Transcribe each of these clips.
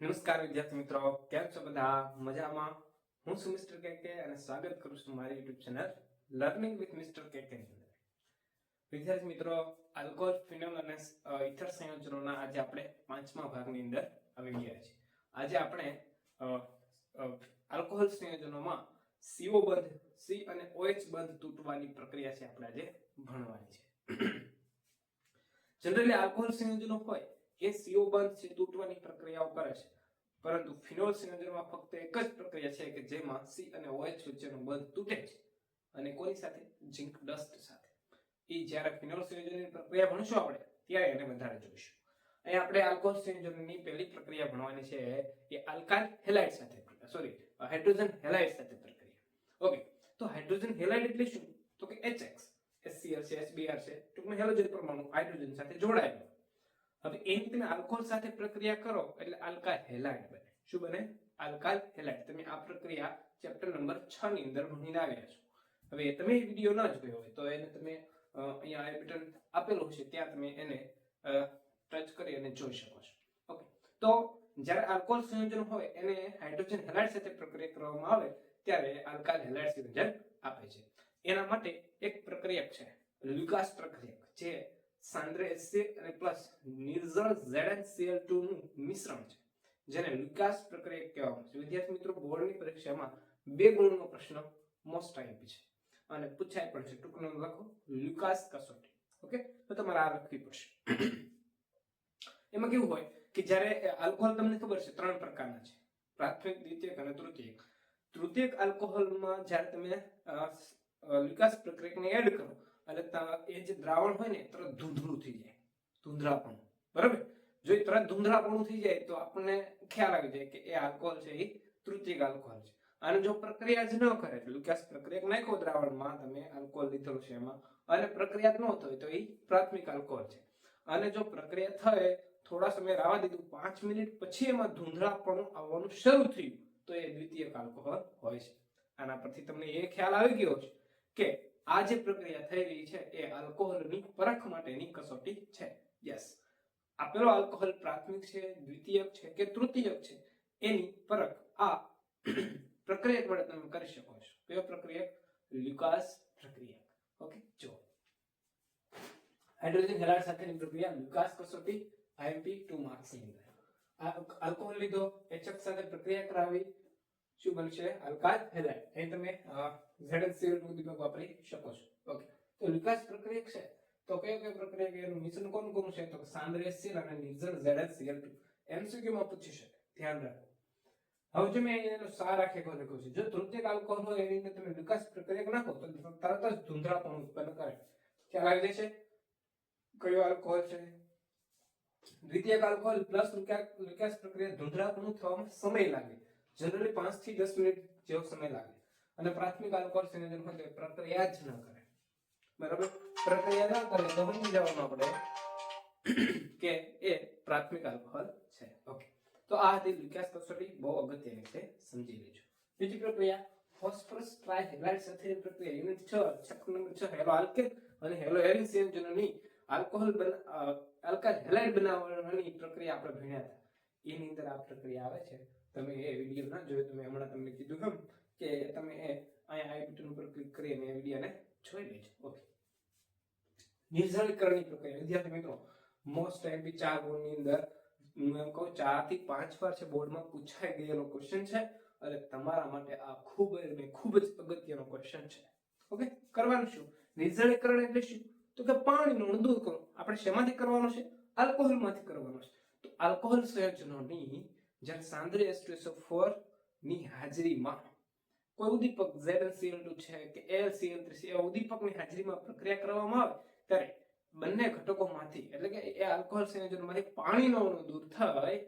નમસ્કાર વિદ્યાર્થી મિત્રો, કેમ છો બધા? મજામાં? હું છું મિસ્ટર કેકે અને સ્વાગત કરું છું મારી YouTube channel learning with mister KK વિદ્યાર્થી મિત્રો, આલ્કોહોલ, ફિનોલ અને ઇથર સંયોજનોના આજે આપણે પાંચમા ભાગની અંદર આવી ગયા છીએ. આજે આપણે આલ્કોહોલ સંયોજનોમાં સીઓ બંધ, સી અને ઓએચ બંધ તૂટવાની પ્રક્રિયા છે આપણે આજે ભણવાની છે. જનરલી આલ્કોહોલ સંયોજનો હોય એ સીઓ બંધ છે તૂટવાની પ્રક્રિયાઓ કરે છે પરંતુ ફિનોલ સંયોજનમાં ફક્ત એક જ પ્રક્રિયા છે કે જેમાં સી અને ઓએચ વચ્ચેનો બંધ તૂટે છે અને કોની સાથે? ઝિંક ડસ્ટ સાથે. એ જ્યારે ફિનોલ સંયોજનની પ્રક્રિયા ભણશું આપણે, ત્યારે એને વધારે જોઈશું. અહીં આપણે આલ્કોહોલ સંયોજનની પહેલી પ્રક્રિયા ભણવાની છે એ આલ્કાઇલ હેલાઇડ સાથે સોરી હાઇડ્રોજન હેલાઇડ સાથે પ્રક્રિયા. ઓકે તો હાઇડ્રોજન હેલાઇડ એટલે શું? તો કે એચએક્સ એસસીએલ છે એસબીઆર છે ટૂંકમાં હેલોજન પરમાણુ હાઇડ્રોજન સાથે જોડાયેલો. હવે એની તમે આલ્કોહોલ સાથે પ્રક્રિયા કરો, એટલે આલ્કાલ હેલાઇડ બને. શું બને? Alkyl halide. તમે આ પ્રક્રિયા ચેપ્ટર નંબર 6 ની અંદર ભણીને આવ્યા છો. હવે તમે એ વિડિયો ન જોયો હોય તો એને તમે અહીંયા આઈ બટન આપેલું છે, ત્યાં તમે એને ટચ કરી અને જોઈ શકો છો. ઓકે. તો જ્યારે આલ્કોહોલ સંયોજન હોય, એને હાઇડ્રોજન હેલાઇડ સાથે પ્રક્રિયા કરવામાં આવે, ત્યારે આલ્કાઇલ હેલાઇડ સંયોજન આપે છે. એના માટે એક પ્રક્રિયક છે, વિકાસ પ્રક્રિયક, જે સાંદ્ર અને પ્લસ નિર્જળ ZnCl2 નું મિશ્રણ છે જેને વિકાસ પ્રક્રિયક કહેવામાં છે. વિદ્યાર્થી મિત્રો બોર્ડની પરીક્ષામાં બે ગુણનો પ્રશ્ન મોસ્ટ આઈપી છે. અને પૂછાય પણ છે ટૂંકનું લખો લ્યુકાસ કસોટી. ઓકે તો તમારે આ લખવી પડશે. એમાં કેવું હોય કે જ્યારે આલ્કોહોલ તમને ખબર છે ત્રણ પ્રકારના છે. પ્રાથમિક દ્વિતીયક અને તૃતીયક. તૃતીયક આલ્કોહોલમાં જ્યારે તમે વિકાસ અ, એડ કરો એટલે એ જે દ્રાવણ હોય ને તરત ધૂંધળું થઈ જાય. ધૂંધળાપણું. બરાબર? જો એ તરત ધૂંધળાપણું થઈ જાય, તો આપણને ખ્યાલ આવી જાય કે એ આલ્કોહોલ છે, એ તૃતિક આલ્કોહોલ છે. અને જો પ્રક્રિયા જ ન કરે, એટલે કે પ્રક્રિયા નાખો દ્રાવણમાં, તમે આલ્કોહોલ લીધેલો છે એમાં, અને પ્રક્રિયા ન થઈ તો એ પ્રાથમિક આલ્કોહોલ છે. અને જો પ્રક્રિયા થાય, થોડા સમય રાવા દીધું, પાંચ મિનિટ પછી એમાં ધૂંધળાપણું આવવાનું શરૂ થયું, તો એ દ્વિતીય આલ્કોહોલ હોય છે. આના પરથી તમને એ ખ્યાલ આવી ગયો છે કે આ જે પ્રક્રિયા થઈ રહી છે એ આલ્કોહોલની પરખ માટેની કસોટી છે. યસ આપેલો આલ્કોહોલ પ્રાથમિક છે, દ્વિતીયક છે કે તૃતીયક છે? એની પરખ આ પ્રક્રિયક વડે તમે કરી શકો છો. કયો પ્રક્રિયક લ્યુકાસ પ્રક્રિયક ઓકે જો. હાઇડ્રોજન હેલાઇડ સાથેની પ્રક્રિયા લ્યુકાસ કસોટી આઈએમપી 2 માર્ક્સની અંદર. આલ્કોહોલ લીધો HF સાથે પ્રક્રિયા કરાવી. શું બનશે? Alkyl halide. અહીં તમે નું દીપક વાપરી શકો છો. ઓકે તો વિકાસ પ્રક્રિયક છે. તો કયો કયો પ્રક્રિયા કે એનું મિશ્રણ કોણ કોણ છે? તો કે સાંદ્ર HCl અને નિર્જળ ZnCl2 MCQ માં પૂછી શકે ધ્યાન રાખો. હવે જો મેં એનો સાર આખેલો લખ્યો છે. જો તૃતીય આલ્કોહોલ હોય એની અંદર તમે વિકાસ પ્રક્રિયા નાખો, તો તરત જ ધૂંધળાપણું ઉત્પન્ન કરે. ખ્યાલ આવી જશે કયો આલ્કોહોલ છે? દ્વિતીય આલ્કોહોલ પ્લસ વિકાસ પ્રક્રિયા ધૂંધળાપણું થવામાં સમય લાગે. જનરલી પાંચથી દસ મિનિટ જેવો સમય લાગે. અને પ્રાથમિક આલ્કોહોલ સંયોજન હોય પ્રક્રિયા જ ન કરે. બરાબર? પ્રક્રિયા ન કરે તો સમજી જવાનું આપણે કે એ પ્રાથમિક આલ્કોહોલ છે. ઓકે. તો આ હતી લ્યુકાસ કસોટી બહુ અગત્યની છે સમજી લેજો. બીજી પ્રક્રિયા, ફોસ્ફરસ ટ્રાયહેલાઇડ સાથેની પ્રક્રિયા યુનિટ 6 ચક્ર નંબર 6 હેલો આલ્કેન અને હેલો એરિન સંયોજનોની આલ્કોહોલ આલ્કાઇલ હેલાઇડ બનાવવાની પ્રક્રિયા આપણે ભણ્યા હતા. એની અંદર આ પ્રક્રિયા આવે છે. તમે એ વીડિયો ના જોયો, તમે હમણાં તમને કીધું એમ કે તમે અહીંયા આઈ બટન ઉપર ક્લિક કરી અને એ વિડીયોને જોઈ લેજો. ઓકે. નિર્જળીકરણની પ્રક્રિયા. વિદ્યાર્થી મિત્રો મોસ્ટ એમપી ચાર ગુણની અંદર, હું કહું ચારથી પાંચ વાર છે બોર્ડમાં પૂછાઈ ગયેલો ક્વેશ્ચન છે અને તમારા માટે આ ખૂબ જ ખૂબ જ અગત્યનો ક્વેશ્ચન છે. ઓકે? કરવાનું શું? નિર્જળીકરણ એટલે શું? તો કે પાણીનો દૂર કરો. આપણે શેમાંથી કરવાનો છે? આલ્કોહોલમાંથી કરવાનો છે. તો આલ્કોહોલ સંયોજનોની, જ્યારે સાંદ્ર H2SO4 ની હાજરીમાં કોઈ ઉદ્દીપક ZnCl2 છે કે AlCl3 છે એ ઉદ્દીપકની હાજરીમાં પ્રક્રિયા કરવામાં આવે, ત્યારે બંને ઘટકોમાંથી, એટલે કે એ આલ્કોહોલ સંયોજનમાંથી પાણીનો અણુ દૂર થાય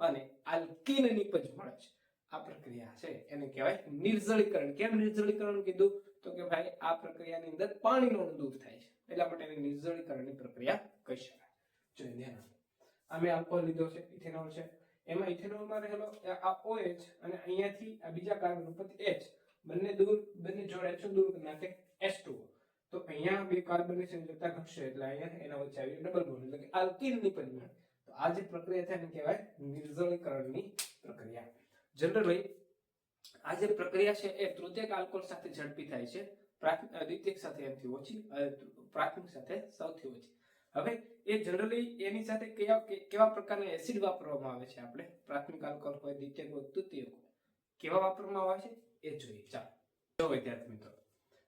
અને આલ્કીન નિપજ મળે છે. આ પ્રક્રિયા છે, એને કહેવાય નિર્જળીકરણ. કેમ નિર્જળીકરણ કીધું? તો કે ભાઈ, આ પ્રક્રિયાની અંદર પાણીનો અણુ દૂર થાય છે. એટલા માટે એને નિર્જળીકરણની પ્રક્રિયા કહી શકાય. જો ધ્યાન અમે આલ્કોહોલ લીધો છે, ઇથેનોલ છે એમાં ઇથેનોલમાં રહેલો આ OH અને અહીંયાથી આ બીજા કાર્બન ઉપરથી H. બંને દૂર બંને જોડે એચ દૂર કરી નાખે H2O તો અહીંયા બે કાર્બનની સંયોજકતા ઘટશે એટલે અહીંયા એના વચ્ચે આવી ડબલ બોન્ડ એટલે કે આલ્કીન નિપજ મળે તો આ જે પ્રક્રિયા છે એને કહેવાય નિર્જળીકરણની પ્રક્રિયા. જનરલી આ જે પ્રક્રિયા છે એ તૃતીયક આલ્કોહોલ સાથે ઝડપી થાય છે. પ્રાથમિક દ્વિતીયક સાથે એમથી ઓછી પ્રાથમિક સાથે સૌથી ઓછી. હવે એ જનરલી એની સાથે કયા કેવા પ્રકારના એસિડ વાપરવામાં આવે છે આપણે? પ્રાથમિક આલ્કોહોલ હોય દ્વિતીય હોય તૃતીય હોય, કેવા વાપરવામાં આવે છે? એ જોઈએ. ચાલો. જો વિદ્યાર્થી મિત્રો,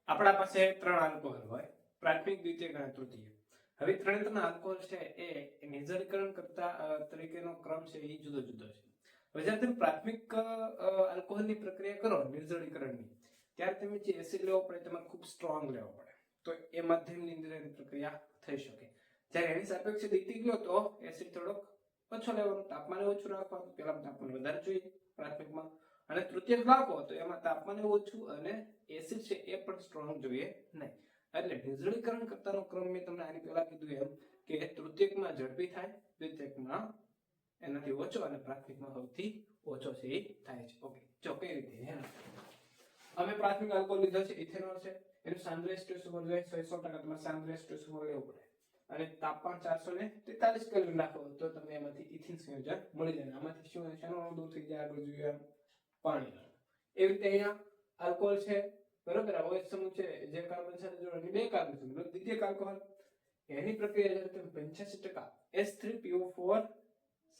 આપણા પાસે ત્રણ આલ્કોહોલ હોય. પ્રાથમિક દ્વિતીય અને તૃતીય. હવે ત્રણે ત્રણ આલ્કોહોલ છે એ નિર્જળીકરણ કરતા તરીકેનો ક્રમ છે એ જુદો જુદો છે. હવે જ્યારે તમે પ્રાથમિક આલ્કોહોલની પ્રક્રિયા કરો નિર્જળીકરણની ત્યારે તમે જે એસિડ લેવો પડે તમારે ખૂબ સ્ટ્રોંગ લેવો પડે. તો એ માધ્યમની અંદર પ્રક્રિયા થઈ શકે. જ્યારે એની સાપેક્ષે દીટી ગયો તો એસિડ થોડોક ઓછો લેવાનું, તાપમાન ઓછું રાખવાનું પેલા તાપમાન વધારે જોઈએ પ્રાથમિકમાં. અને તૃતીય રાખો તો એમાં તાપમાન ઓછું અને એસિડ છે એ પણ સ્ટ્રોંગ જોઈએ નહીં. એટલે નિર્જલીકરણ કરતાનો ક્રમ મેં તમને આની પહેલા કીધું એમ કે તૃતીયકમાં ઝડપી થાય, દ્વિતીયકમાં એનાથી ઓછો અને પ્રાથમિકમાં સૌથી ઓછો છે થાય છે. ઓકે, જો કઈ રીતે અમે પ્રાથમિક આલ્કોહોલ લીધો છે ઇથેનોલ છે. એનું સાંદ્ર સુગર જોઈએ સો ટકા તમારે સાંદ્ર સુગર લેવું પડે. અને તાપમાન ચારસો ને તેતાલીસ કેલ્વિન નાખો, તો તમને એમાંથી ઇથિન સંયોજન મળી જાય. આમાંથી શું શેનો દૂર થઈ જાય? આગળ જોઈએ પાણી એવી રીતે અહીંયા આલ્કોહોલ છે, બરોબર? આ OH સમૂહ છે, જે કાર્બન સાથે જોડાણી બે કાર્બન સમૂહ દ્વિતીય આલ્કોહોલ એની પ્રક્રિયા જ્યારે તમે પંચ્યાસી ટકા S3PO4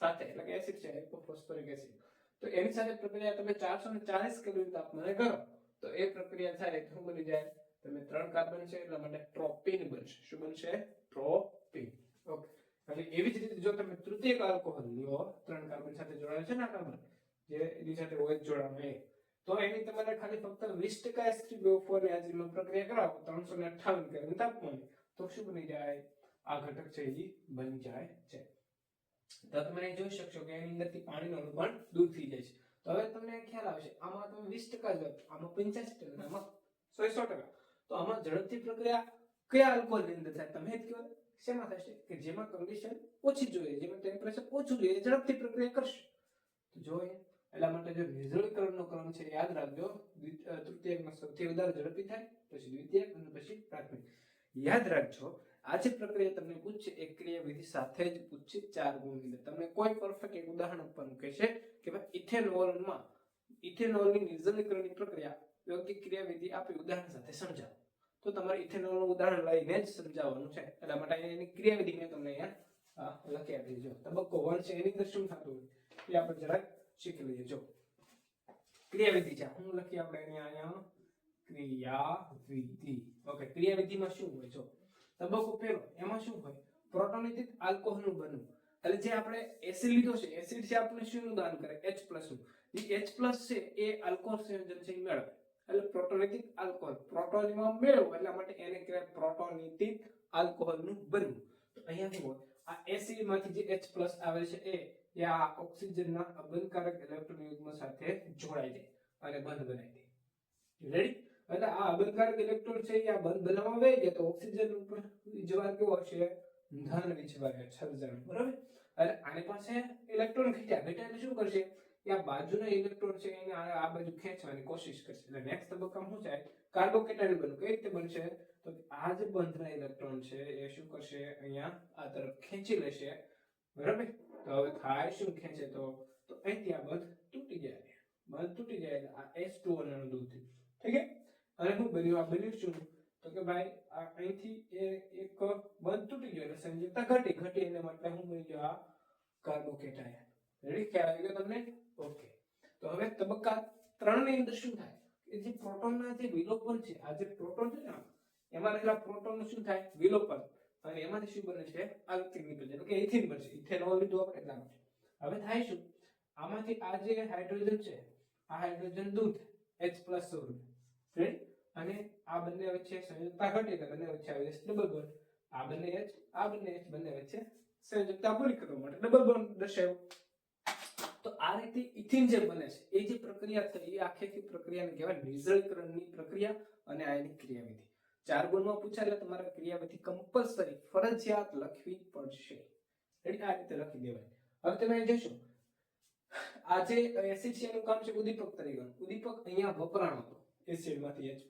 સાથે, એટલે કે એસિડ છે હાઇપોફોસ્ફોરિક એસિડ તો એની સાથે પ્રક્રિયા તમે ચારસો ને ચાલીસ કેલ્વિન તાપમાને કરો, તો એ પ્રક્રિયા થાય, તો બની જાય? તમે ત્રણ કાર્બન છે એટલા માટે ટ્રોપિન બનશે. શું બનશે? ટ્રોપિન. ઓકે એટલે એવી જ રીતે જો તમે તૃતીય આલ્કોહોલ લ્યો ત્રણ કાર્બન સાથે જોડાયેલ છે ને આ કાર્બન જે એની સાથે ઓએચ જોડાણો એ તો એની તમારે ખાલી ફક્ત વીસ ટકા S3PO4 ફોર હાજરીમાં પ્રક્રિયા કરાવો ત્રણસો ને અઠ્ઠાવન કેલ્વિન તાપમાને તો શું બની જાય? આ ઘટક છે એ બની જાય છે. તો તમે જોઈ શકશો કે એની અંદરથી પાણીનો અણુ દૂર થઈ જાય છે. તો હવે તમને ખ્યાલ આવશે આમાં તમે વીસ ટકા જ આપો, આમાં પંચ્યાસી ટકા અને આમાં સો સો ટકા. તો આમાં ઝડપથી પ્રક્રિયા કયા આલ્કોહોલની અંદર થાય? તમે જ કહો શેમાં થશે કે જેમાં કન્ડિશન ઓછી જોઈએ, જેમાં ટેમ્પરેચર ઓછું જોઈએ ઝડપથી પ્રક્રિયા કરશે. તો જો એટલા માટે જો નિર્જળીકરણનો ક્રમ છે, યાદ રાખજો. તૃતીયકમાં સૌથી વધારે ઝડપી થાય, પછી દ્વિતીયક અને પછી પ્રાથમિક. યાદ રાખજો, આ જે પ્રક્રિયા તમને પૂછશે એ ક્રિયાવિધિ સાથે જ પૂછશે ચાર ગુણની અંદર. તમને કોઈ પરફેક્ટ એક ઉદાહરણ આપવાનું કહેશે કે ભાઈ ઇથેનોલમાં, ઇથેનોલની નિર્જલીકરણની પ્રક્રિયા યોગ્ય ક્રિયાવિધિ આપી, ઉદાહરણ સાથે સમજાવો. તો તમારે ઇથેનોલનું ઉદાહરણ લઈને જ સમજાવવાનું છે. એટલા માટે એની ક્રિયાવિધિ મેં તમને અહીંયા લખી આપી. જો, તબક્કો વન છે, એની અંદર શું થતું હોય? એ આપણે જરાક શીખી લઈએ. જો, ક્રિયાવિધિ છે. હું લખી આપણે અહીંયા, ક્રિયાવિધિ. ઓકે ક્રિયાવિધિમાં શું હોય? જો, તબક્કો પહેલો, એમાં શું હોય? પ્રોટોનિતિક આલ્કોહોલનું બનવું. એટલે જે આપણે એસિડ લીધો છે, એસિડ છે આપણે શું દાન કરે? H નું. જે H છે, એ આલ્કોહોલ સંયોજન છે, એ મેળવે એટલે પ્રોટોલિટિક આલ્કોહોલ પ્રોટોન મેળવું એટલા માટે એને કહેવાય પ્રોટોનિટિક આલ્કોહોલનું બનવું. અહીંયા હોય આ એસિડમાંથી જે H આવે છે એ એ આ ઓક્સિજનના અબંધકારક ઇલેક્ટ્રોન યુગ્મ સાથે જોડાઈ જાય અને બંધ બનાવી દે રેડી એટલે આ અબંધકારક ઇલેક્ટ્રોન છે એ આ બંધ બનાવવા વહી ગયા તો ઓક્સિજન ઉપર વિજવાર કેવો હશે? ધન વિજવાર સર્જન બરાબર? એટલે આની પાસે ઇલેક્ટ્રોન ઘટ્યા ઘટ્યા એટલે શું કરશે? કે આ બાજુના ઇલેક્ટ્રોન છે એને આ બાજુ ખેંચવાની કોશિશ કરશે. એટલે નેક્સ્ટ તબક્કામાં શું થાય? કાર્બોકેટાયન બનવું કઈ રીતે બનશે? તો આ જે બંધના ઇલેક્ટ્રોન છે, એ શું કરશે? અહીંયા આ તરફ ખેંચી લેશે. બરાબર? તો હવે થાય શું ખેંચે તો? તો અહીંથી આ બંધ તૂટી જાય બંધ તૂટી જાય આ H2O અણુ દૂર દૂધ ઠીક છે? અને હું બન્યું, આ બન્યું શું? તો કે ભાઈ, આ અહીંથી એ એક બંધ તૂટી ગયો એટલે સંયોજકતા ઘટી. ઘટી એને માટે શું બની ગયો આ કાર્બોકેટાયન રેડી ખ્યાલ આવી ગયો તમને? ઓકે તો હવે તબક્કા ત્રણની અંદર શું થાય? કે જે પ્રોટોનના જે વિલોપન છે, આ જે પ્રોટોન છે ને, એમાં રહેલા પ્રોટોન શું થાય? વિલોપન. અને એમાંથી શું બને છે? આલ્કિલ નીકળે કે ઇથિન બનશે ઇથેનોલ લીધું આપણે માટે હવે થાય શું? આમાંથી આ જે હાઇડ્રોજન છે, આ હાઇડ્રોજન દૂધ, H રાઈટ અને આ બંને વચ્ચે સંયોજકતા ઘટી એટલે બંને વચ્ચે આવે ડબલ બોન્ડ આ બંને H, આ બંને H, બંને વચ્ચે સંયોજકતા પૂરી કરવા માટે ડબલ બોન્ડ દર્શાવ્યો. તો આ રીતે ઇથિન જે બને છે, એ જે પ્રક્રિયા થઈ, એ આખી પ્રક્રિયાને કહેવાય નિર્જલીકરણની પ્રક્રિયા અને આ એની ક્રિયાવિધિ. ચાર ગુણમાં પૂછાય તમારે ક્રિયાવિધિ કમ્પલસરી ફરજિયાત લખવી પડશે. એટલે આ રીતે લખી દેવાય. હવે તમે જોશો. આ જે એસિડ કામ છે ઉદ્દીપક તરીકે. ઉદ્દીપક અહીંયા વપરાણ હતો. એસિડમાંથી H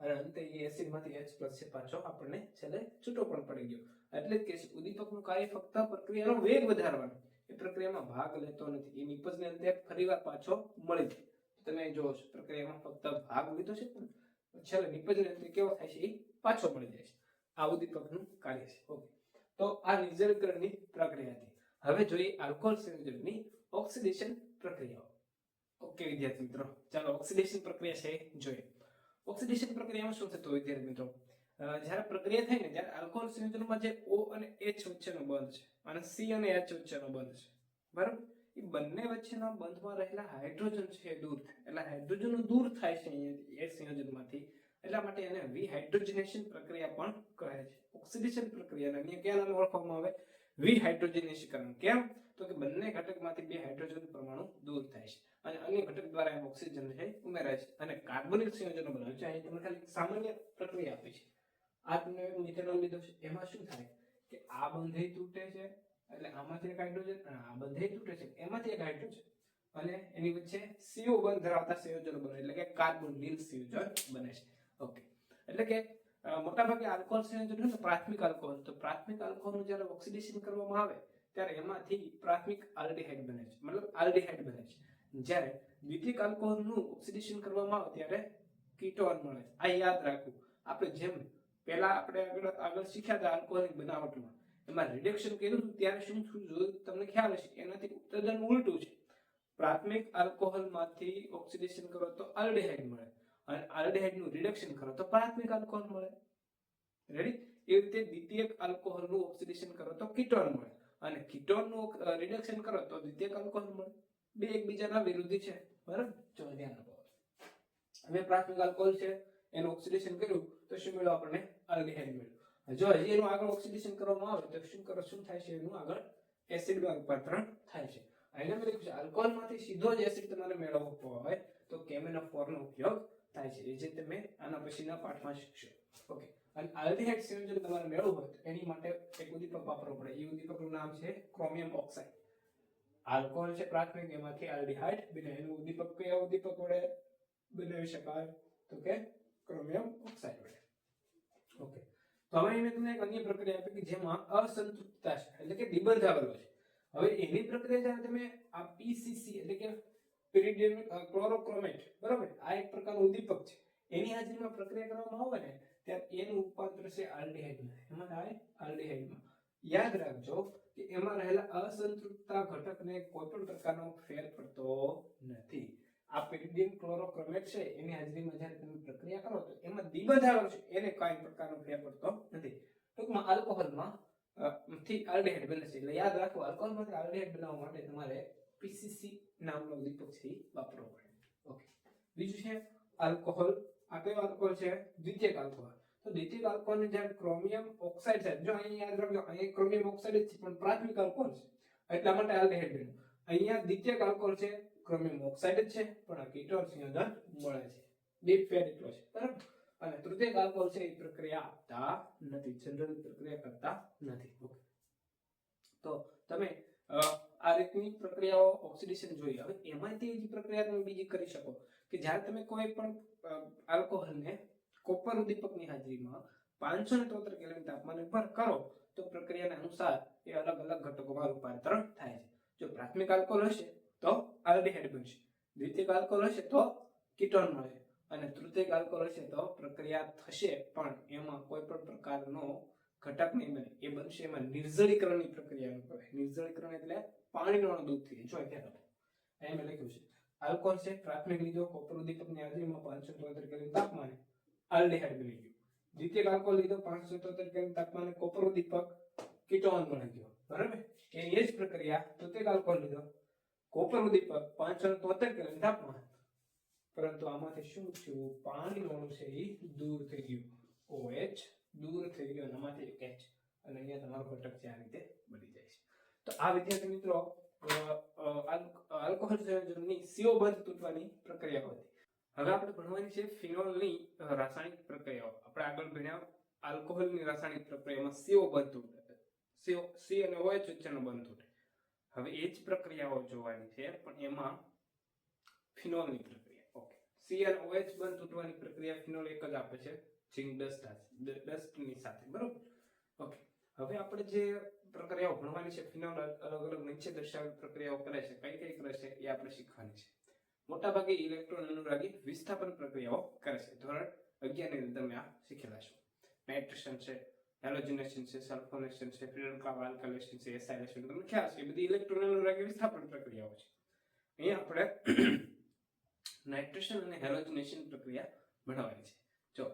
અને અંતે એ એસિડમાંથી H પ્લસ છે પાછો આપણને છેલ્લે છૂટો પણ પડી ગયો. એટલે કે ઉદીપકનું કાર્ય ફક્ત પ્રક્રિયાનો વેગ વધારવાનો. એ પ્રક્રિયામાં ભાગ લેતો નથી. એ નિપજને અંતે ફરીવાર પાછો મળી જાય. તમે છો પ્રક્રિયામાં ફક્ત ભાગ લીધો છે, પણ છેલ્લે નિપજને અંતે કેવો થાય છે, એ પાછો મળી જાય છે. આ ઉદ્દીપકનું કાર્ય છે. ઓકે. તો આ નિર્જલીકરણની પ્રક્રિયા હતી. હવે જોઈએ આલ્કોહોલ સંયોજનની ઓક્સિડેશન પ્રક્રિયાઓ. ઓકે, વિદ્યાર્થી મિત્રો. ચાલો, ઓક્સિડેશન પ્રક્રિયા છે જોઈએ. ઓક્સિડેશન પ્રક્રિયામાં શું થતું વિદ્યાર્થી મિત્રો? જ્યારે પ્રક્રિયા થઈ ને ત્યારે આલ્કોહોલ સંયોજનમાં જે ઓ અને એચ વચ્ચેનો બંધ છે અને સી અને એચ વચ્ચેનો બંધ છે. બરાબર? એ બંને વચ્ચેના બંધમાં રહેલા હાઇડ્રોજન છે એ દૂર થાય. એટલે હાઇડ્રોજન દૂર થાય છે એ સંયોજનમાંથી. એટલા માટે એને વિહાઇડ્રોજનેશન પ્રક્રિયા પણ કહે છે. ઓક્સિડેશન પ્રક્રિયાને અન્ય કયા નામે ઓળખવામાં આવે? વિહાઇડ્રોજનેશીકરણ. કેમ? તો કે બંને ઘટકમાંથી બે હાઇડ્રોજન પરમાણુ દૂર થાય છે. અને અન્ય ઘટક દ્વારા ઓક્સિજન છે ઉમેરાય છે. અને કાર્બનિક સંયોજનો બનાવે છે. અહીં તમને ખાલી સામાન્ય પ્રક્રિયા આપી છે. આ તમને લીધો છે, એમાં શું થાય? કે આ બંધે તૂટે છે, એટલે આમાંથી એક હાઇડ્રોજન અને આ બંધે તૂટે છે, એમાંથી એક હાઇડ્રોજન. અને એની વચ્ચે CO બંધ ધરાવતા સંયોજનો બને, એટલે કે કાર્બન લીલ સંયોજન બને છે. ઓકે. એટલે કે મોટાભાગે આલ્કોહોલ સંયોજન ને, પ્રાથમિક આલ્કોહોલ. તો પ્રાથમિક આલ્કોહોલનું જ્યારે ઓક્સિડેશન કરવામાં આવે, ત્યારે એમાંથી પ્રાથમિક આલ્ડિહાઇડ બને છે. મતલબ આલ્ડિહાઇડ બને છે. જ્યારે દ્વિતીયક આલ્કોહોલનું ઓક્સિડેશન કરવામાં આવે, ત્યારે કીટોન મળે છે. આ યાદ રાખવું. આપણે જેમ પહેલા આપણે આગળ આગળ શીખ્યા હતા આલ્કોહોલિક બનાવટમાં. એમાં રિડક્શન કર્યું હતું, ત્યારે શું શું જોયું તમને ખ્યાલ હશે, એનાથી તદ્દન ઉલટું છે. પ્રાથમિક આલ્કોહોલમાંથી ઓક્સિડેશન કરો તો આલ્ડીહાઇડ મળે અને આલ્ડીહાઇડનું રિડક્શન કરો તો પ્રાથમિક આલ્કોહોલ મળે. રેડી એ રીતે દ્વિતીયક આલ્કોહોલનું ઓક્સિડેશન કરો તો કીટોન મળે. અને કીટોનનું રિડક્શન કરો તો દ્વિતીયક આલ્કોહોલ મળે. બે એકબીજાના વિરોધી છે. બરાબર? જો ધ્યાન આપો. હવે પ્રાથમિક આલ્કોહોલ છે. એનું ઓક્સિડેશન કર્યું, તો શું મળ્યું આપણને આલ્ડીહાઇડ મળ્યું. જો હજી એનું આગળ ઓક્સિડેશન કરવામાં આવે, તો શું કરો, શું થાય છે, એનું આગળ એસિડમાં રૂપાંતરણ થાય છે. અહીંયા મેં લખ્યું છે આલ્કોહોલમાંથી સીધો જ એસિડ તમારે મેળવવો હોય, તો કેમેનોફોરનો ઉપયોગ થાય છે? એ જે તમે આના પછીના પાઠમાં શીખશો ઓકે અને આલ્ડીહાઇડ સંયોજન તમારે મેળવવું હોય, તો એની માટે એક ઉદ્દીપક વાપરવું પડે. એ ઉદ્દીપકનું નામ છે ક્રોમિયમ ઓક્સાઇડ આલ્કોહોલ છે પ્રાથમિક, એમાંથી આલ્ડીહાઇડ બને. એનું ઉદ્દીપક કયા ઉદ્દીપક વડે બનાવી શકાય? તો કે ક્રોમિયમ ઓક્સાઇડ વડે ઓકે તો હવે મેં તમને એક અન્ય પ્રક્રિયા આપી કે જેમાં અસંતૃપ્તતા છે, એટલે કે નિબંધ આવેલો છે. હવે એની પ્રક્રિયા જ્યારે તમે આ પીસીસી એટલે કે પિરિડિયમ ક્લોરોક્રોમેટ, બરાબર? આ એક પ્રકારનું ઉદ્દીપક છે. એની હાજરીમાં પ્રક્રિયા કરવામાં આવે ને, ત્યારે એનું રૂપાંતર છે આલ્ડીહાઇડમાં. એમાં થાય આલ્ડીહાઇડમાં. યાદ રાખજો કે એમાં રહેલા અસંતૃપ્તતા ઘટકને કોઈ પણ પ્રકારનો ફેર પડતો નથી. આ પેરિડિયમ ક્લોરોક્રોમેટ છે, એની હાજરીમાં જ્યારે તમે પ્રક્રિયા કરો તો એમાં દિબંધ આવેલો છે, એને કાંઈ પ્રકારનો ફેર પડતો નથી. ટૂંકમાં આલ્કોહોલમાં થી આલ્ડીહાઇડ બને છે. એટલે યાદ રાખો, આલ્કોહોલમાંથી આલ્ડીહાઇડ બનાવવા માટે તમારે પીસીસી નામનો ઉદ્દીપક છે વાપરવો પડે. ઓકે. બીજું છે, આલ્કોહોલ. આ કયો આલ્કોહોલ છે? દ્વિતીયક આલ્કોહોલ. તો દ્વિતીયક આલ્કોહોલની જ્યારે ક્રોમિયમ ઓક્સાઇડ છે. જો અહીંયા યાદ રાખજો, અહીંયા ક્રોમિયમ ઓક્સાઇડ જ છે, પણ પ્રાથમિક આલ્કોહોલ છે. એટલા માટે આલ્ડીહાઇડ બન્યું. અહીંયા દ્વિતીયક આલ્કોહોલ છે ક્રોમિયમ ઓક્સાઇડ જ છે, પણ આ કીટોન સંયોજન મળે છે. બે ફેર એટલો છે, બરાબર? અને તૃતીય આલ્કોહોલ છે, એ પ્રક્રિયા આપતા નથી જનરલ પ્રક્રિયા કરતા નથી. ઓકે તો તમે આ રીતની પ્રક્રિયાઓ ઓક્સિડેશન જોઈ હવે એમાંથી જ પ્રક્રિયા તમે બીજી કરી શકો કે જ્યારે તમે કોઈ પણ આલ્કોહોલને કોપર ઉદ્દીપકની હાજરીમાં પાંચસો ને તોતેર કેલ્વિન તાપમાન ઉપર કરો, તો પ્રક્રિયાના અનુસાર એ અલગ અલગ ઘટકોમાં રૂપાંતરણ થાય છે. જો પ્રાથમિક આલ્કોહોલ હશે, તો આલ્ડીહાઇડ બનશે. દ્વિતીયક આલ્કોહોલ હશે તો કીટોન મળશે અને તૃતીયક આલ્કોહોલ હશે તો પ્રક્રિયા થશે પણ એમાં કોઈ પણ પ્રકારનો ઘટક નહીં બને. એ બનશે એમાં નિર્જળીકરણની પ્રક્રિયા કહેવાય. નિર્જળીકરણ એટલે પાણીનો દૂધ થઈ જો ધ્યાન અહીં મેં લખ્યું છે. આલ્કોહોલ છે, પ્રાથમિક લીધો, કોપર ઉદ્દીપકની હાજરીમાં પાંચસો ચોતેર કેલ્વિન તાપમાને આલ્ડીહાઇડ બની ગયું. દ્વિતીય આલ્કોહોલ લીધો, પાંચસો ચોતેર કેલ્વિન તાપમાને કોપર ઉદ્દીપક કીટોન બની ગયો. બરાબર? એની એ જ પ્રક્રિયા તૃતીય આલ્કોહોલ લીધો કોપર ઉદ્દીપક પાંચસો તોતેર કેલ્વિન તાપમાન પરંતુ આમાંથી શું થયું? પાણીનું અણુ છે એ દૂર થઈ ગયું. OH દૂર થઈ ગયો અને આમાંથી એક H અને અહીંયા તમારો ઘટક છે આ રીતે બની જાય છે. તો આ વિદ્યાર્થી મિત્રો આલ્કોહોલ સંયોજનની સીઓ બંધ તૂટવાની પ્રક્રિયા હતી. હવે આપણે ભણવાની છે ફિનોલની રાસાયણિક પ્રક્રિયાઓ. આપણે આગળ ભણ્યા આલ્કોહોલની રાસાયણિક પ્રક્રિયામાં સીઓ બંધ તૂટે. સીઓ સી અને ઓએચ વચ્ચેનો બંધ તૂટે. હવે એ જ પ્રક્રિયાઓ જોવાની છે, પણ એમાં ફિનોલની પ્રક્રિયા. ઓકે CnOH બંધ તૂટવાની પ્રક્રિયા ફિનોલ એક જ આપે છે, ઝિંક ડસ્ટ ડસ્ટની સાથે, બરોબર? ઓકે હવે આપણે જે પ્રક્રિયાઓ ભણવાની છે, ફિનોલ અલગ અલગ નીચે દર્શાવેલ પ્રક્રિયાઓ કરે છે, કઈ કઈ કરે છે, એ આપણે શીખવાની છે. મોટાભાગે ઇલેક્ટ્રોન અનુરાગી વિસ્થાપન પ્રક્રિયાઓ કરે છે. ધોરણ અગિયારની તમે આ શીખેલા છો. નાઇટ્રેશન છે હેલોજિનેશન છે સલ્ફોનેશન છે ફિનોલ આલ્કાઇલેશન છે એસાઇલેશન તમને ખ્યાલ છે એ બધી ઇલેક્ટ્રોન અનુરાગી વિસ્થાપન પ્રક્રિયાઓ છે. અહીંયા આપણે નાઇટ્રેશન અને હેલોજિનેશન પ્રક્રિયા ભણવાની છે. જો,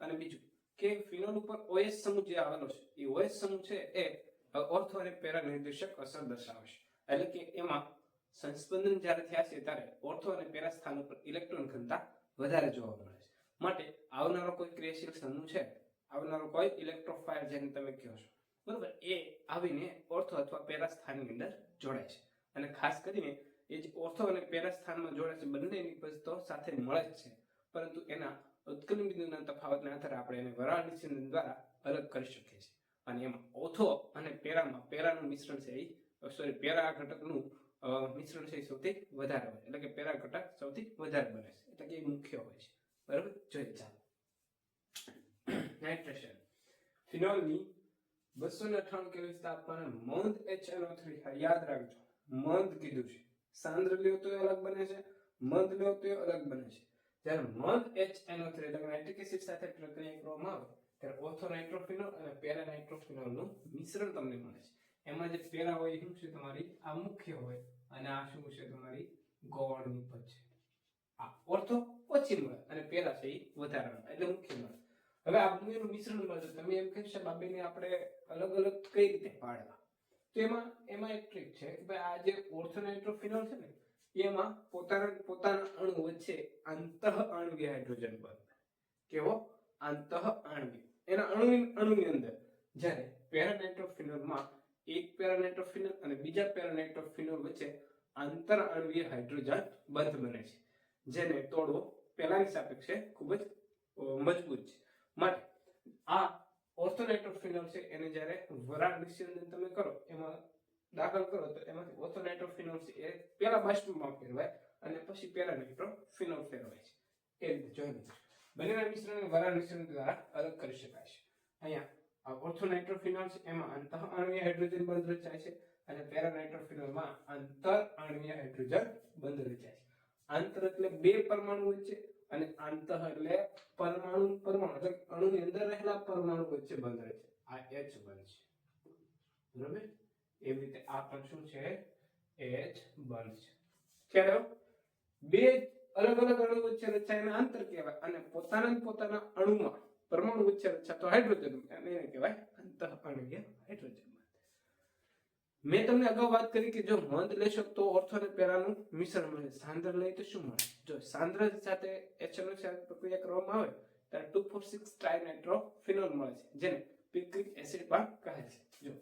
અને બીજું કે ફિનોલ ઉપર ઓએસ સમૂહ જે આવેલો છે, એ ઓએસ સમૂહ છે, એ ઓર્થો અને પેરા નિર્દેશક અસર દર્શાવે છે. એટલે કે એમાં સંસ્પંદન જ્યારે થયા છે, ત્યારે ઓર્થો અને પેરા સ્થાન ઉપર ઇલેક્ટ્રોન ઘનતા વધારે જોવા મળે છે. માટે આવનારો કોઈ ક્રિયાશીલ સમૂહ છે આવનારો કોઈ ઇલેક્ટ્રોફાયર જેને તમે કહો છો. બરોબર? એ આવીને ઓર્થો અથવા પેરા સ્થાનની અંદર જોડાય છે. અને ખાસ કરીને એ જે ઓર્થો અને પેરા સ્થાનમાં જોડાય છે બંનેની તો સાથે મળે જ છે. પરંતુ એના ઉત્કલન બિંદુના તફાવતના આધારે આપણે એને વરાળ નિષેધન દ્વારા અલગ કરી શકીએ છીએ. અને એમાં ઓથો અને પેરામાં, પેરાનું મિશ્રણ છે એ સોરી પેરા ઘટકનું મિશ્રણ છે એ સૌથી વધારે હોય. એટલે કે પેરા ઘટક સૌથી વધારે બને છે. એટલે કે એ મુખ્ય હોય છે. બરાબર? જોઈએ ચાલો. નાઇટ્રેશન. ફિનોલની બસો ને અઠાણું કેલ્વિન આપવાના? મંદ HNO3 યાદ રાખજો. મંદ કીધું છે. સાંદ્ર લ્યો તો અલગ બને છે. મંદ લ્યો તો અલગ બને છે. જ્યારે મંદ HNO3 એટલે કે નાઇટ્રિક એસિડ સાથે પ્રક્રિયા કરવામાં આવે, ત્યારે ઓથો નાઇટ્રોફિનોલ અને પેરા નાઇટ્રોફિનોલનું મિશ્રણ તમને મળે છે. એમાં જે પેરા હોય શું છે? તમારી આ મુખ્ય હોય અને આ શું છે? તમારી ગોળની પદ છે આ ઓર્થો ઓછી મળે અને પેરા છે એ વધારે એટલે મુખ્ય મળે. હવે આ બંનેનું મિશ્રણ જો તમે એમ કહેશો છે આ બંને આપણે અલગ અલગ કઈ રીતે પાડવા? તો એમાં એમાં એક ટ્રીક છે કે ભાઈ આ જે ઓર્થોનાઇટ્રોફિનોલ છે ને, એમાં પોતાના પોતાના અણુ વચ્ચે આંતઃ આણ્વીય હાઇડ્રોજન બંધ કેવો? આંતઃ આણ્વીય. એના અણુ, અણુની અંદર જ્યારે પેરાનાઇટ્રોફિનોલમાં એક પેરાનાઇટ્રોફિનોલ અને બીજા પેરાનાઇટ્રોફિનોલ વચ્ચે આંતર આણ્વીય હાઇડ્રોજન બંધ બને છે. જેને તોડવો પેલાની સાપેક્ષે ખૂબ જ મજબૂત છે. માટે આ ઓર્થોનાઇટ્રોફિનોલ છે, એને જ્યારે વરાળ નિષેધન તમે કરો, એમાં દાખલ કરો, તો એમાંથી ઓર્થોનાઇટ્રોફિનોલ છે, એ પેલા બાષ્પમાં ફેરવાય અને પછી પેલા નાઇટ્રોફિનોલ ફેરવાય છે. એ રીતે જોઈ બંનેના મિશ્રણને વરાળ મિશ્રણ દ્વારા અલગ કરી શકાય છે. અહીંયા આ ઓર્થોનાઇટ્રોફિનોલ છે, એમાં અંતઃ આણ્વીય હાઇડ્રોજન બંધ રચાય છે અને પેરાનાઇટ્રોફિનોલમાં અંતર આણ્વીય હાઇડ્રોજન બંધ રચાય છે. આંતર એટલે બે પરમાણુ વચ્ચે અને આંતઃ એટલે પરમાણુ પરમાણુ, એટલે અણુની અંદર રહેલા પરમાણુ વચ્ચે બંધ રહે છે. આ H બંધ છે. બરાબર? એવી રીતે આ પણ શું છે H બંધ છે. ખ્યાલ બે અલગ અલગ અણુ વચ્ચે રચાયેલા આંતર કહેવાય અને પોતાના પોતાના અણુમાં પરમાણુ વચ્ચે રચાતો હાઇડ્રોજન એને કહેવાય અંતઃ અણુવીય હાઇડ્રોજન મેં તમને અગાઉ વાત કરી કે જો મંદ લેશો તો ઓર્થો અને પેરાનું મિશ્રણ મળે. સાંદ્ર લઈ તો શું મળે? જો સાંદ્ર સાથે એચએનઓ પ્રક્રિયા કરવામાં આવે, ત્યારે ટુ ફોર સિક્સ ટ્રાઇનાઇટ્રોફિનોલ મળે છે, જેને પિક્રિક એસિડ પણ કહે છે. જો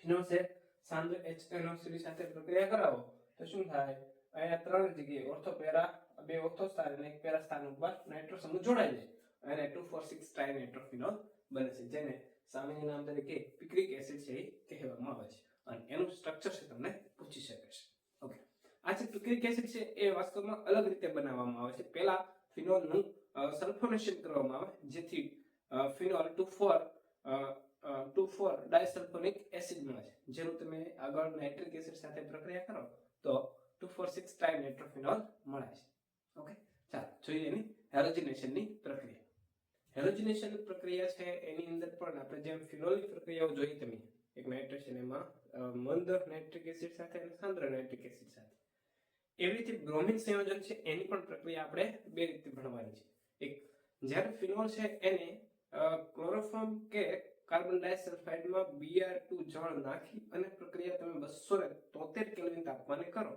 ફિનોલ છે, સાંદ્ર એચએનઓ સાથે પ્રક્રિયા કરાવો, તો શું થાય? અહીંયા ત્રણ જગ્યાએ ઓર્થો પેરા બે ઓર્થો સ્થાન અને એક પેરા સ્થાન ઉપર નાઇટ્રો સમૂહ જોડાઈ જાય. અને ટુ ફોર સિક્સ ટ્રાઇનાઇટ્રોફિનોલ બને છે, જેને સામાન્ય નામ તરીકે પિક્રિક એસિડ છે એ કહેવામાં આવે છે. અને એનું સ્ટ્રક્ચર છે તમને પૂછી શકે છે. ઓકે આ જે પિક્રિક એસિડ છે એ વાસ્તવમાં અલગ રીતે બનાવવામાં આવે છે. પહેલા ફિનોલનું સલ્ફોનેશન કરવામાં આવે, જેથી phenol two four two four disulphonic acid મળે છે. જેનું તમે આગળ નાઇટ્રિક એસિડ સાથે પ્રક્રિયા કરો, તો ટુ ફોર સિક્સ ટ્રાઇનાઇટ્રોફિનોલ મળે છે. ઓકે ચાલો, જોઈએ એની હેલોજિનેશનની પ્રક્રિયા. હેલોજિનેશન પ્રક્રિયા છે, એની અંદર પણ આપણે જેમ ફિનોલની પ્રક્રિયાઓ જોઈ તમે એક નાઇટ્રેશન એમાં મંદ નાઇટ્રિક એસિડ સાથે અને સાંદ્ર નાઇટ્રિક એસિડ સાથે. એવી રીતે બ્રોમિન સંયોજન છે, એની પણ પ્રક્રિયા આપણે બે રીતે ભણવાની છે. એક, જ્યારે ફિનોલ છે, એને ક્લોરોફોર્મ કે કાર્બન ડાયસલ્ફાઇડમાં Br2 જળ નાખી અને પ્રક્રિયા તમે બસો ને તોતેર કેલ્વિન તાપમાને કરો,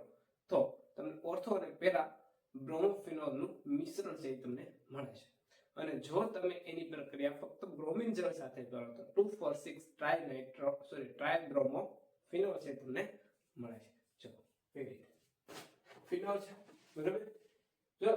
તો તમને ઓર્થો અને પેરા બ્રોમોફિનોલનું મિશ્રણ છે એ તમને મળે છે. અને જો તમે એની પ્રક્રિયા ફક્ત બ્રોમિન જળ સાથે કરો તો two four six trinitro sorry tribromo phenol છે તમને મળે છે. ચલો એવી રીતે ફિનોલ છે, બરાબર? જો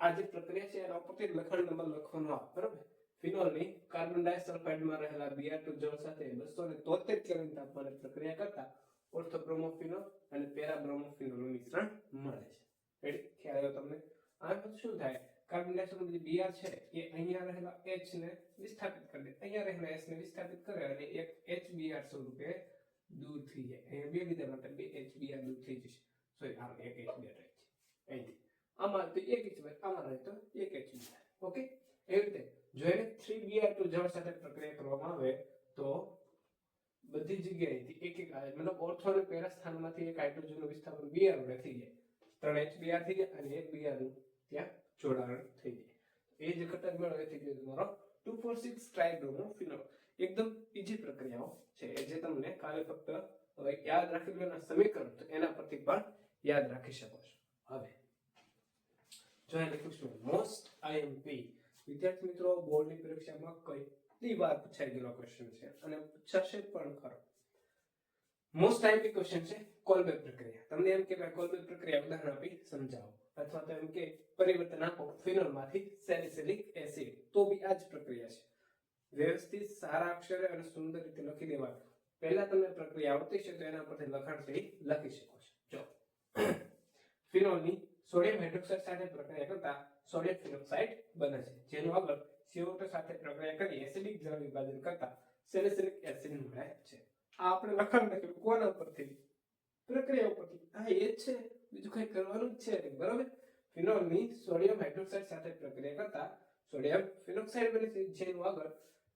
આ જે પ્રક્રિયા છે, એના ઉપરથી લખાણ નંબર લખવાનો આવે, બરાબર? ફિનોલની કાર્બન ડાયસલ્ફાઇડમાં રહેલા Br2 જળ સાથે બસો ને તોતેર કેલ્વિન તાપમાને પ્રક્રિયા કરતા ઓર્થોબ્રોમોફિનોલ અને પેરાબ્રોમોફિનોલનું મિશ્રણ મળે છે. રેડી ખ્યાલ આવ્યો તમને? આ શું થાય? કાર્બન ડાયોક્સાઇડ બધી બીઆર છે, એ અહીંયા રહેલા એચ ને વિસ્થાપિત કરી દે. અહીંયા રહેલા એચ ને વિસ્થાપિત કરે અને એક HBr સ્વરૂપે દૂર થઈ જાય. અહીંયા બે લીધા માટે બે HBr દૂર થઈ જશે. સોરી આમ એક HBr રહે છે. અહીંથી. આમાં તો એક HBr આમાં રહે તો એક HBr ઓકે એવી રીતે, જો એને 3Br2 જળ સાથે પ્રક્રિયા કરવામાં આવે, તો બધી જગ્યાએથી એક એક મતલબ ઓર્થો અને સ્થાનમાંથી એક હાઇડ્રોજનનું વિસ્થાપન બીઆર વડે થઈ જાય. ત્રણ HBr થઈ જાય અને એક બીઆર ત્યાં જોડાણ થઈ જાય. એ જે ઘટક મેળવો થઈ ગયો તમારો two four six tribromo phenol એકદમ ઈજી પ્રક્રિયાઓ છે જે તમને કાલે ફક્ત યાદ રાખી લો સમીકરણ તો એના પરથી પણ યાદ રાખી શકો છો. હવે જો અહીં લખ્યું છે મોસ્ટ આઈએમપી વિદ્યાર્થી મિત્રો, બોર્ડની પરીક્ષામાં કઈ વાર પૂછાઈ ગયેલો ક્વેશ્ચન છે અને પૂછાશે પણ ખરો. મોસ્ટ આઈએમપી ક્વેશ્ચન છે કોલબેક પ્રક્રિયા. તમને એમ કે ભાઈ કોલબેક પ્રક્રિયા ઉદાહરણ આપી સમજાવો. અથવા તો એમ કે પરિવર્તન આપો, ફિનોલમાંથી સેલિસિલિક એસિડ. તો બી આ જ પ્રક્રિયા છે. વ્યવસ્થિત, સારા અક્ષરે અને સુંદર રીતે લખી દેવા પહેલા તમને પ્રક્રિયા આવડતી છે તો એના પરથી લખાણ થઈ લખી શકો છો. જો. ફિનોલની સોડિયમ હાઇડ્રોક્સાઇડ સાથે પ્રક્રિયા કરતા સોડિયમ ફિનોક્સાઇડ બને છે. જેનો આગળ CO2 સાથે પ્રક્રિયા કરી એસિડિક જળ વિભાજન કરતા સેલિસિલિક એસિડ મળે છે. આ આપણે લખાણ લખ્યું. કોના પરથી? પ્રક્રિયા ઉપરથી. હા, એ જ છે. બીજું કઈ કરવાનું છે નહીં, બરાબર? ફિનોલની સોડિયમ હાઇડ્રોક્સાઇડ સાથે પ્રક્રિયા કરતા સોડિયમ ફિનોક્સાઇડ બને છે, જેનું આગળ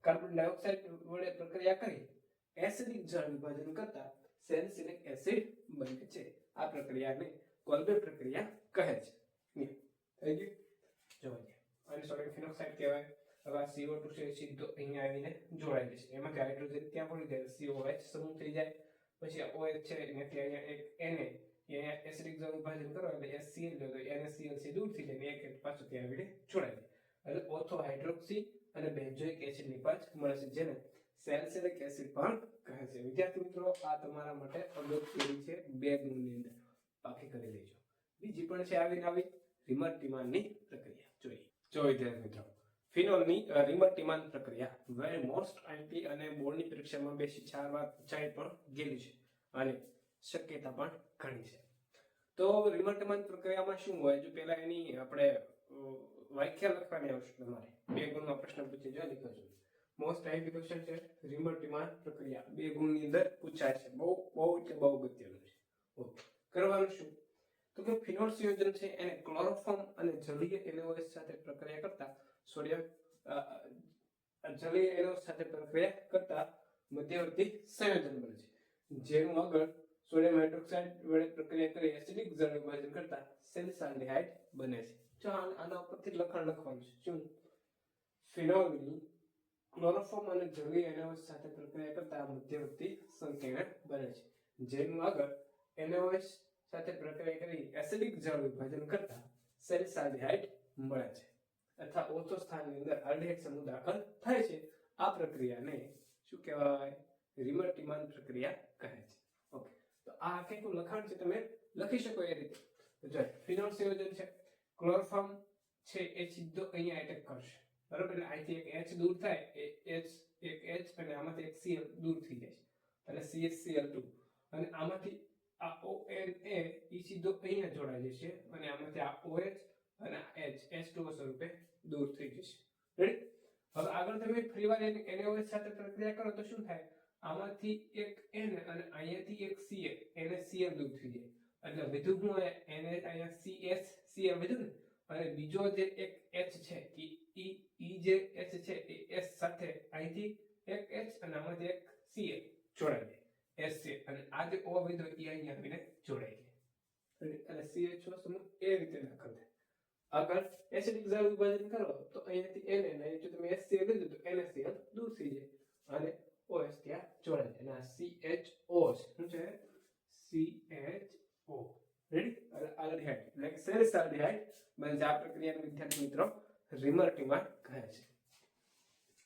કાર્બન ડાયોક્સાઇડ વડે પ્રક્રિયા કરી એસિડિક જળ વિભાજન કરતા સેલિસિલિક એસિડ બને છે. આ પ્રક્રિયાને કોલ્બે પ્રક્રિયા કહે છે. થઈ ગયું? દે અને સોડિયમ ફિનોક્સાઇડ કહેવાય. હવે આ CO2 છે સીધો અહીંયા આવીને જોડાઈ જશે. કે હાઇડ્રોજન ત્યાં પડી જાય COH સમૂહ થઈ જાય. પછી OH છે, એનાથી અહીંયા એક Na એ એસિડિક જળ વિભાજન કરો એટલે HCl જો તો NaCl સી દૂર થઈ જાય એક પાછું ત્યાં આવીને છોડાય એટલે ઓથો હાઇડ્રોક્સી અને બેન્ઝોઇક એસિડની પાંચ મળે છે જેને સેલ્સિલિક એસિડ પણ કહે છે વિદ્યાર્થી મિત્રો આ તમારા માટે અગત્યની છે બે ગુણની અંદર પાકી કરી લેજો બીજી પણ છે આવી રિમર ટિમાનની પ્રક્રિયા જોઈએ જો વિદ્યાર્થી મિત્રો ફિનોલની ટીમાન પ્રક્રિયા વેર મોસ્ટ આઈપી અને બોર્ડની પરીક્ષામાં બેસી ચાર વાર પૂછાઈ પણ ગયેલી છે અને શક્યતા પણ ઘણી છે. તો રિમર્ટમાન પ્રક્રિયામાં શું હોય? જો પહેલા એની આપણે વ્યાખ્યા લખવાની આવશે તમારે. બે ગુણમાં પ્રશ્ન પૂછે જો લખ્યો છે. મોસ્ટ આઈપી ક્વેશ્ચન છે રિમર્ટમાન ટિમાન પ્રક્રિયા. બે ગુણની અંદર પૂછાય છે. બહુ બહુ એટલે બહુ અગત્યનું છે. ઓકે. કરવાનું શું? તો કે ફિનોલ સંયોજન છે, એને ક્લોરોફોર્મ અને જલીય એલોએસ સાથે પ્રક્રિયા કરતા સોડિયમ જલીય એલોએસ સાથે પ્રક્રિયા કરતા મધ્યવર્તી સંયોજન બને છે. જેનું આગળ સોડિયમ હાઇડ્રોક્સાઇડ વડે પ્રક્રિયા કરી એસિડિક જળ વિભાજન કરતા સેલિસાલ્ડિહાઇડ બને છે. જો આન- ઉપરથી લખાણ લખવાનું છે. શું ફિનોલની ક્લોરોફોર્મ અને જળવી એનઓએચ સાથે પ્રક્રિયા કરતા મધ્યવર્તી સંકીર્ણ બને છે. જેનું આગળ એનઓએચ સાથે પ્રક્રિયા કરી એસિડિક જળ વિભાજન કરતા સેલિસાલ્ડિહાઇડ મળે છે. તથા ઓછો સ્થાનની અંદર આલ્ડિહાઇડ સમૂહ દાખલ થાય છે. આ પ્રક્રિયાને શું કહેવાય? રિમર્ટિમાન પ્રક્રિયા કહે છે. તો આ આખેનું લખાણ છે તમે લખી શકો એ રીતે. તો જો ફિનોલ સંયોજન છે. ક્લોરોફોર્મ છે એ સીધો અહીંયા એટેક કરશે. બરાબર? એટલે અહીંથી એક H દૂર થાય, એ H, એક H અને આમાંથી એક Cl દૂર થઈ જાય છે. અને CHCl2 અને આમાંથી આ ONA ઈ સીધો અહીંયા જોડાઈ જશે અને આમાંથી આ OH અને આ H H2O સ્વરૂપે દૂર થઈ જશે. રેડી હવે આગળ તમે ફરીવાર એને NaOH સાથે પ્રક્રિયા કરો તો શું થાય? આમાંથી એક N અને અહીંયાથી એક સીએ એને Cl દૂર થઈ જાય. એટલે વધુ હું એને અહીંયા CS Cl વધુ અને બીજો જે એક H છે કે ઈ ઈ જે H છે એ S સાથે અહીંથી એક H અને આમાંથી એક Cl જોડાઈ જાય. એસ છે. અને આ જે O વિધો એ અહીંયા આવીને જોડાઈ જાય. અને CHO સમૂહ એ રીતે દાખલ થાય. એસિડિક જળ વિભાજન કરો તો અહીંયાથી Na અને જો તમે HCl લીધું તો NaCl દૂર થઈ જાય. અને OH ત્યાં જોડે જાય અને આ CHO છે શું છે CHO રેડી અને આલ્ડિહાઇડ એટલે કે સેરિસ આલ્ડિહાઇડ બને આ પ્રક્રિયાને વિદ્યાર્થી મિત્રો રિમર્ટિમાં કહે છે.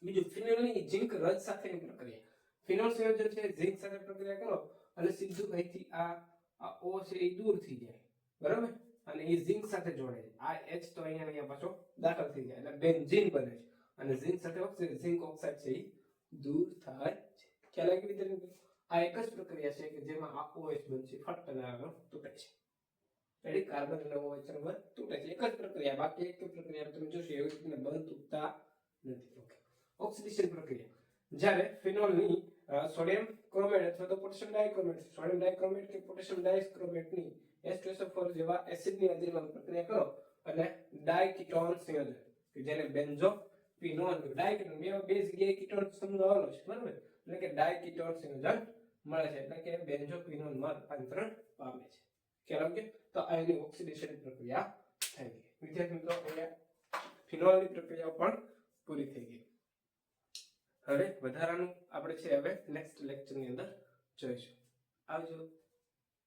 બીજું ફિનોલની ઝિંક રજ સાથેની પ્રક્રિયા. ફિનોલ સંયોજન છે ઝિંક સાથે પ્રક્રિયા કરો. એટલે સીધું અહીંથી આ આ ઓ છે એ દૂર થઈ જાય. બરાબર? અને એ ઝિંક સાથે જોડે છે. આ એચ તો અહીંયા અહીંયા પાછો દાખલ થઈ જાય. એટલે બેન્ઝીન બને છે. અને ઝિંક સાથે ઓક્સાઇડ ઝિંક ઓક્સાઇડ છે એ દૂર થાય છે. ખ્યાલ આવી રીતે આ એક જ પ્રક્રિયા છે કે જેમાં આ ઓએચ બનશે ફટ અને તૂટે છે. એટલે કાર્બન અને ઓએચ નંબર તૂટે છે. એક જ પ્રક્રિયા, બાકી એક પ્રક્રિયા તમે જોશો, એવી રીતે બંધ તૂટતા નથી. ઓકે ઓક્સિડેશન પ્રક્રિયા. જ્યારે ફિનોલની સોડિયમ ક્રોમેટ અથવા તો પોટેશિયમ ડાયક્રોમેટ સોડિયમ ડાયક્રોમેટ કે પોટેશિયમ ડાયક્રોમેટની H2SO4 જેવા એસિડની હાજરીમાં પ્રક્રિયા કરો અને ડાયકીટોન સંયોજન કે જેને બેન્ઝો ફિનોલ ડાયકીટોન બે બે જગ્યાએ કીટોન શબ્દ છે, બરાબર? એટલે કે ડાયકીટોન સંયોજન મળે છે. એટલે કે બેન્ઝોફિનોલમાં રૂપાંતરણ પામે છે. ખ્યાલ આવ્યો તો આની ઓક્સિડેશન પ્રક્રિયા થઈ ગઈ. વિદ્યાર્થી મિત્રો, અહીંયા ફિનોલની પ્રક્રિયા પણ પૂરી થઈ ગઈ. હવે વધારાનું આપણે છે હવે નેક્સ્ટ લેક્ચરની અંદર જોઈશું. આવજો.